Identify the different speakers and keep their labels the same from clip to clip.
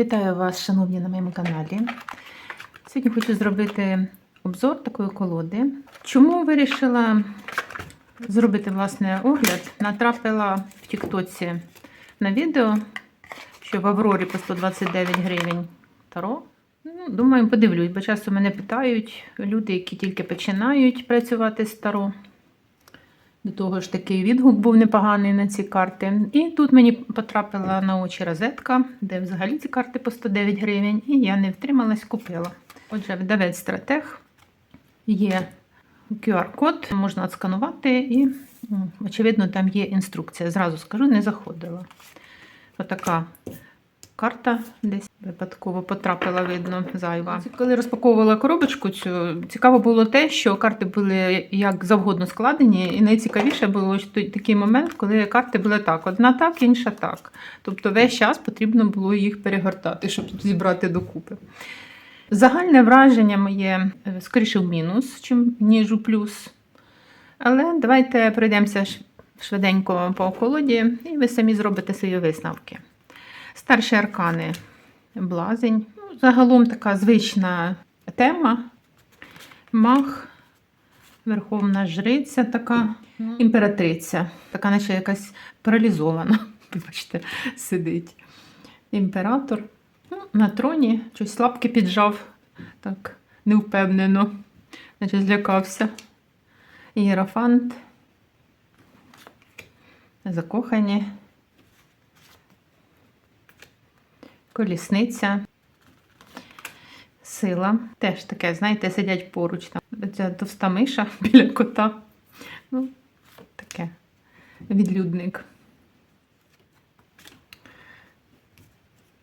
Speaker 1: Вітаю вас, шановні, на моєму каналі. Сьогодні хочу зробити обзор такої колоди. Чому вирішила зробити власне огляд? Натрапила в Тіктоці на відео, що в Аврорі по 129 гривень таро. Ну, думаю, подивлюсь, бо часто мене питають люди, які тільки починають працювати з таро. До того ж, такий відгук був непоганий на ці карти. І тут мені потрапила на очі розетка, де взагалі ці карти по 109 гривень, і я не втрималась, купила. Отже, видавець стратег є QR-код, можна отсканувати, і, очевидно, там є інструкція. Зразу скажу, не заходила. Отака карта десь випадково потрапила, видно, зайва. Коли розпаковувала коробочку, цю цікаво було те, що карти були як завгодно складені, і найцікавіше було такий момент, коли карти були так: одна так, інша так. Тобто весь час потрібно було їх перегортати, щоб зібрати докупи. Загальне враження моє е, скоріше в мінус, чим ніж у плюс. Але давайте пройдемося швиденько по колоді, і ви самі зробите свої висновки. Старші аркани блазень. Ну, загалом така звична тема. Мах, верховна жриця така, імператриця, така, наче якась паралізована, вибачте, сидить. Імператор. Ну, на троні щось лапки піджав, так невпевнено, наче злякався. Єрофант. Закохані. Колісниця. Сила. Теж таке, знаєте, сидять поруч. Там. Ця товста миша біля кота. Ну, таке. Відлюдник.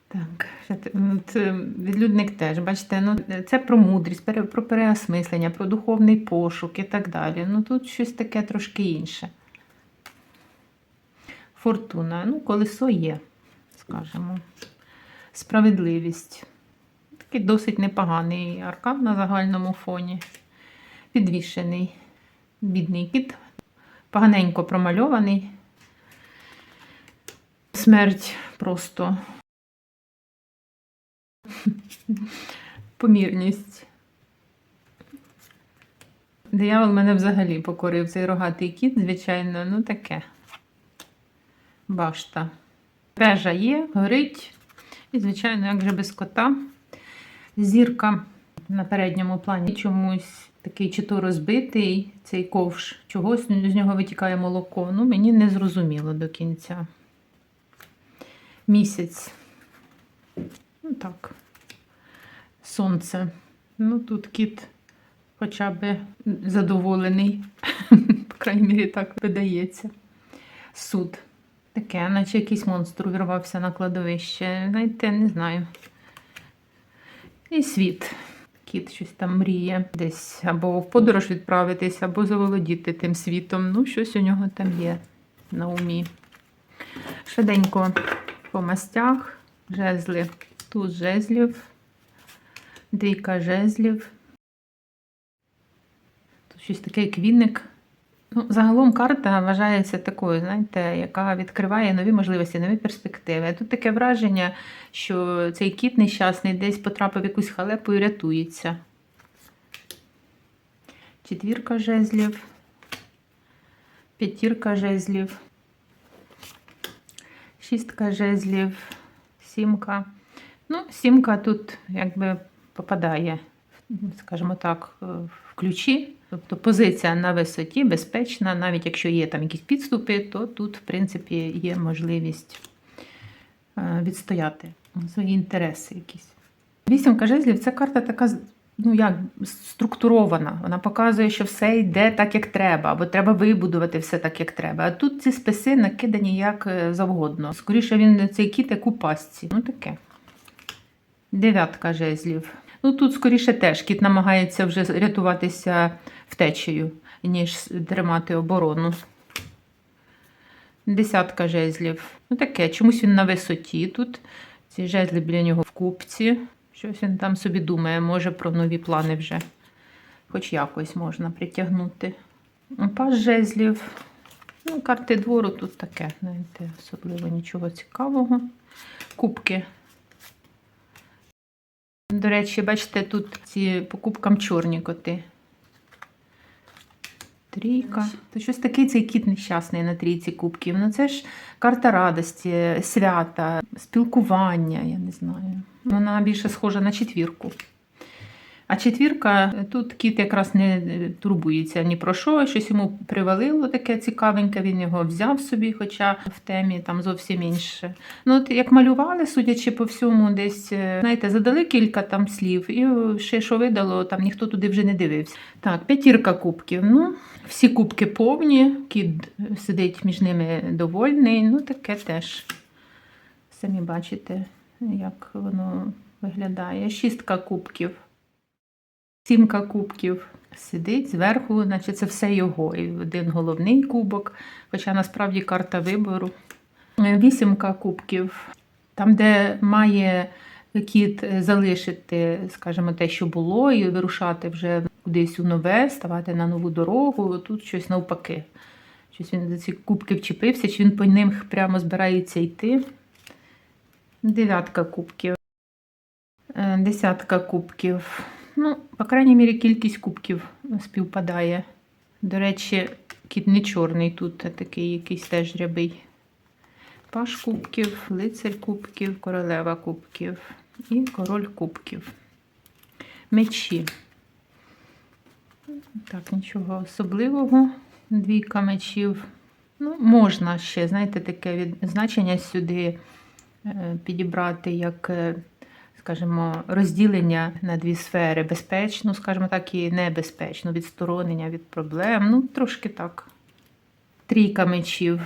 Speaker 1: Так, це відлюдник теж, бачите, ну, це про мудрість, про переосмислення, про духовний пошук і так далі. Ну тут щось таке трошки інше. Фортуна. Ну, колесо є, скажімо. Справедливість. Такий досить непоганий аркан на загальному фоні. Підвішений. Бідний кіт. Поганенько промальований. Смерть просто. Помірність. Диявол мене взагалі покорив цей рогатий кіт, звичайно, ну таке. Башта. Вежа є, горить. І, звичайно, як же без кота. Зірка на передньому плані чомусь такий чи то розбитий цей ковш, чогось з нього витікає молоко. Ну, мені не зрозуміло до кінця. Місяць. Ну так. Сонце. Ну, тут кіт хоча б задоволений. По крайній мірі, так видається. Суд. Таке, наче якийсь монстр увірвався на кладовище. Знаєте, не знаю. І світ. Кіт щось там мріє десь або в подорож відправитись, або заволодіти тим світом. Ну, щось у нього там є на умі. Швиденько по мастях, жезли. Тут жезлів, двійка жезлів. Тут щось таке, як віник. Ну, загалом карта вважається такою, знаєте, яка відкриває нові можливості, нові перспективи. Тут таке враження, що цей кіт нещасний десь потрапив в якусь халепу і рятується. Четвірка жезлів, п'ятірка жезлів, шістка жезлів, сімка. Ну, сімка тут якби попадає, скажімо так, в ключі. Тобто позиція на висоті, безпечна, навіть якщо є там якісь підступи, то тут, в принципі, є можливість е, відстояти свої інтереси якісь. Вісімка жезлів це карта така, ну як структурована. Вона показує, що все йде так, як треба, або треба вибудувати все так, як треба. А тут ці списи накидані як е, завгодно. Скоріше він цей кіт як у пастці. Ну таке. Дев'ятка жезлів. Ну тут, скоріше, теж кіт намагається вже рятуватися втечею, ніж тримати оборону. Десятка жезлів. Ну таке, чомусь він на висоті тут. Ці жезли біля нього в купці. Щось він там собі думає, може про нові плани вже. Хоч якось можна притягнути. Паж жезлів. Ну, карти двору тут таке, знаєте, особливо нічого цікавого. Кубки До речі, бачите, тут ці по кубкам чорні коти. Трійка. То щось такий цей кіт нещасний на трійці кубків. Ну це ж карта радості, свята, спілкування, я не знаю. Вона більше схожа на четвірку. А четвірка, тут кіт якраз не турбується ні про що, щось йому привалило таке цікавеньке, він його взяв собі, хоча в темі там зовсім інше. Ну, от як малювали, судячи по всьому, десь, е, знаєте, задали кілька там слів, і е, ще що видало, там ніхто туди вже не дивився. Так, п'ятірка кубків. Ну, всі кубки повні, кіт сидить між ними довольний. Ну, таке теж. Самі бачите, як воно виглядає. Шістка кубків. Сімка кубків сидить зверху, наче це все його. І один головний кубок, хоча насправді карта вибору. Е, Вісімка кубків, там, де має кіт залишити, скажімо, те, що було, і вирушати вже кудись у нове, ставати на нову дорогу. Тут щось навпаки. Щось він за ці кубки вчепився, чи він по ним прямо збирається йти. Дев'ятка кубків. Е, Десятка кубків. Ну, по крайній мірі, кількість кубків співпадає. До речі, кіт не чорний тут, а такий якийсь теж рябий. Паш кубків, лицар кубків, королева кубків і король кубків. Мечі. Так, нічого особливого. Двійка мечів. Ну, можна ще, знаєте, таке від- значення сюди е, підібрати як. Скажімо, розділення на дві сфери безпечну, скажімо так, і небезпечну, відсторонення від проблем. Ну, трошки так. Трійка мечів.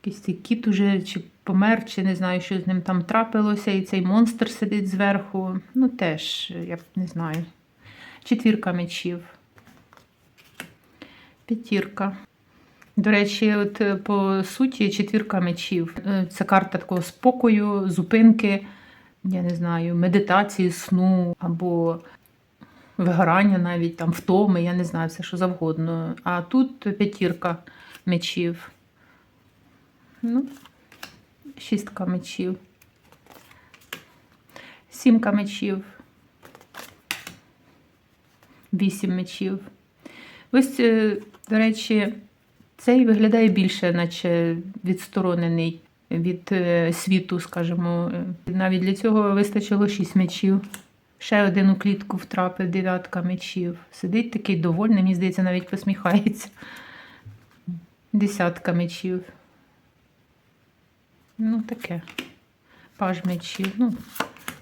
Speaker 1: Якийсь цей кіт уже чи помер, чи не знаю, що з ним там трапилося, і цей монстр сидить зверху. Ну, теж, я не знаю. Четвірка мечів. П'ятірка. До речі, от е, по суті, четвірка мечів. Е, Це карта такого спокою, зупинки я не знаю, медитації сну або вигорання навіть там втоми, я не знаю, все що завгодно. А тут п'ятірка мечів. Ну, шістка мечів. Сімка мечів. Вісім мечів. Ось, е, до речі, цей виглядає більше, наче відсторонений від е, світу, скажімо. Е, Навіть для цього вистачило шість мечів. Ще один у клітку втрапив, дев'ятка мечів. Сидить такий довольний, мені здається, навіть посміхається. Десятка мечів. Ну, таке. Паж мечів. Ну,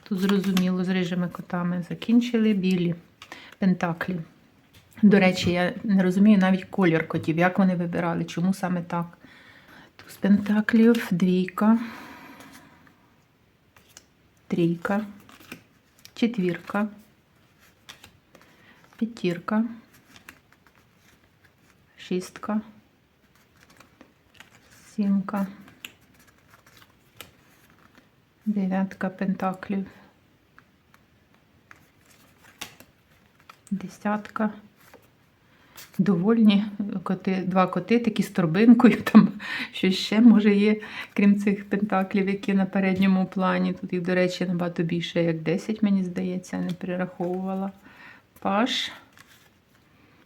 Speaker 1: тут зрозуміло, з рижими котами закінчили білі пентаклі. До речі, я не розумію навіть колір котів, як вони вибирали, чому саме так. Туз пентаклів, двійка, трійка, четвірка, п'ятірка, шістка, сімка, дев'ятка пентаклів, десятка. Довольні коти, два коти, такі з торбинкою, там щось ще може є, крім цих пентаклів, які на передньому плані. Тут їх, до речі, набагато більше, як 10, мені здається, не перераховувала. Паш.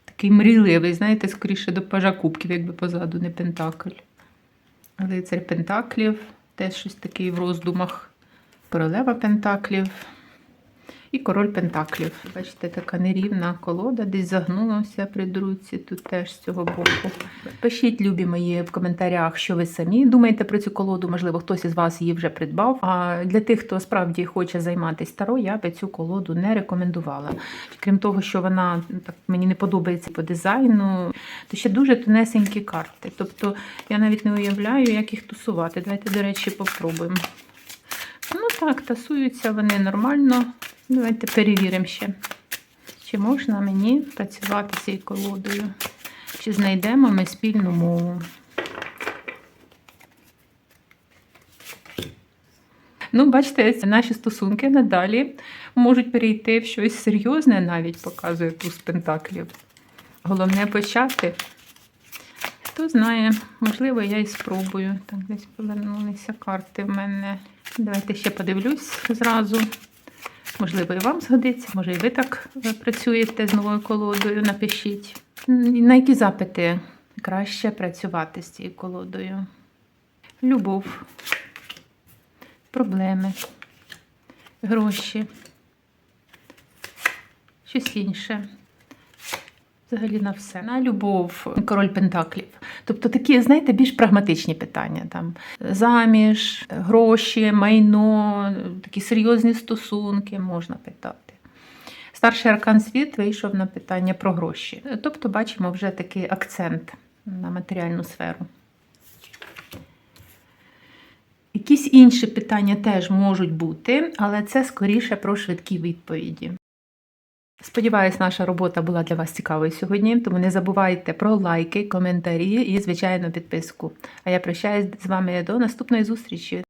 Speaker 1: Такий мрійливий, знаєте, скоріше до пажа кубків, якби позаду не пентакль. Лицар пентаклів, теж щось такий в роздумах. Королева пентаклів. І король пентаклів. Бачите, така нерівна колода, десь загнулася при друці, тут теж з цього боку. Пишіть, любі мої, в коментарях, що ви самі думаєте про цю колоду. Можливо, хтось із вас її вже придбав. А для тих, хто справді хоче займатися таро, я би цю колоду не рекомендувала. Крім того, що вона так мені не подобається по дизайну, то ще дуже тонесенькі карти. Тобто я навіть не уявляю, як їх тусувати. Давайте, до речі, попробуємо. Ну так, тасуються вони нормально. Давайте перевіримо ще, чи можна мені працювати з цією колодою, чи знайдемо ми спільну мову. Ну, бачите, наші стосунки надалі можуть перейти в щось серйозне, навіть показує туз пентаклів. Головне почати. Хто знає, можливо, я і спробую. Так, десь повернулися карти в мене. Давайте ще подивлюсь зразу. Можливо, і вам згодиться, може, і ви так е, працюєте з новою колодою. Напишіть. На які запити краще працювати з цією колодою? Любов, проблеми, гроші, щось інше. Взагалі на все. На любов, король Пентаклів. Тобто такі, знаєте, більш прагматичні питання. Там заміж, гроші, майно, такі серйозні стосунки можна питати. Старший аркан світ вийшов на питання про гроші. Тобто бачимо вже такий акцент на матеріальну сферу. Якісь інші питання теж можуть бути, але це скоріше про швидкі відповіді. Сподіваюсь, наша робота була для вас цікавою сьогодні, тому не забувайте про лайки, коментарі і, звичайно, підписку. А я прощаюсь з вами до наступної зустрічі.